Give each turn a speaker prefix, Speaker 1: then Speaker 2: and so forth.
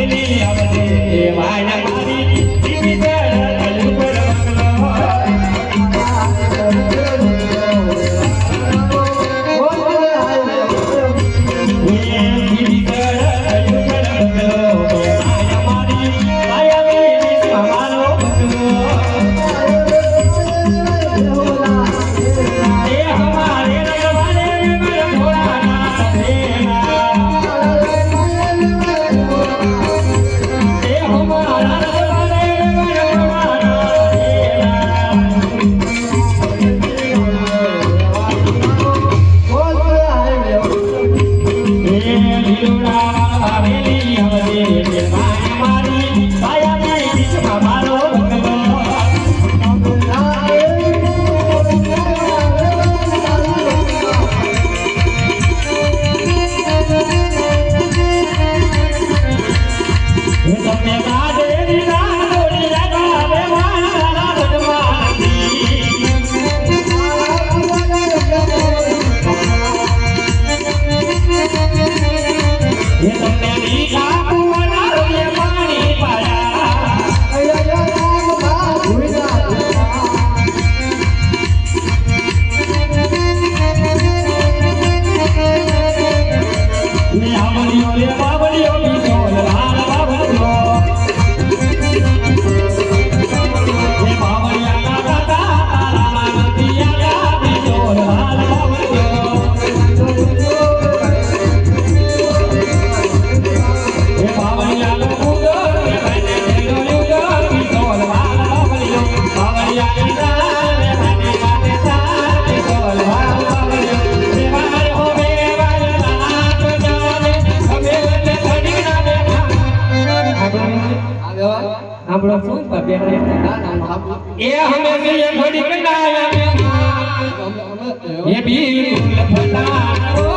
Speaker 1: ni ni ni ni ni ni ni ni ni ni ni Yeah, આપણો શું પગે એ હમે સે ઘડી કના એ બી ફૂલ ફલા